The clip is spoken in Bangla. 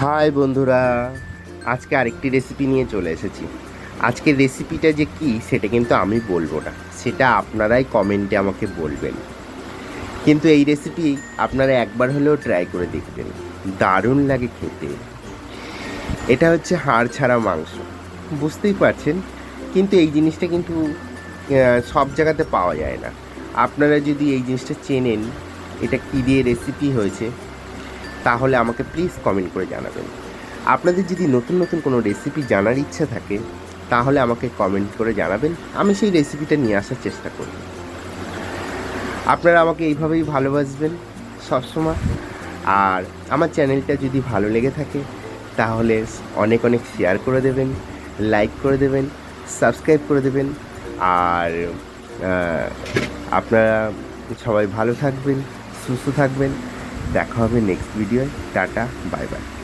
হাই বন্ধুরা, আজকে আরেকটি রেসিপি নিয়ে চলে এসেছি। আজকের রেসিপিটা যে কি, সেটা কিন্তু আমি বলব না। সেটা আপনারাই কমেন্টে আমাকে বলবেন। কিন্তু এই রেসিপি আপনারা একবার হলেও ট্রাই করে দেখবেন। দারুণ লাগে খেতে। এটা হচ্ছে হাড় ছাড়া মাংস। বুঝতেই পারছেন? কিন্তু এই জিনিসটা কিন্তু সব জায়গাতে পাওয়া যায় না। আপনারা যদি এই জিনিসটা চেনেন, এটা কী দিয়ে রেসিপি হয়েছে তাহলে আমাকে প্লিজ কমেন্ট করে জানাবেন। আপনাদের যদি নতুন নতুন কোনো রেসিপি জানার ইচ্ছা থাকে, তাহলে আমাকে কমেন্ট করে জানাবেন। আমি সেই রেসিপিটা নিয়ে আসার চেষ্টা করব আপনারা আমাকে এইভাবেই ভালোবাসবেন সবসময়। আর আমার চ্যানেলটা যদি ভালো লেগে থাকে, তাহলে অনেক অনেক শেয়ার করে দেবেন লাইক করে দেবেন সাবস্ক্রাইব করে দেবেন। আর আপনারা সবাই ভালো থাকবেন, সুস্থ থাকবেন। দেখা হবে নেক্সট ভিডিওয় টাটা বাই বাই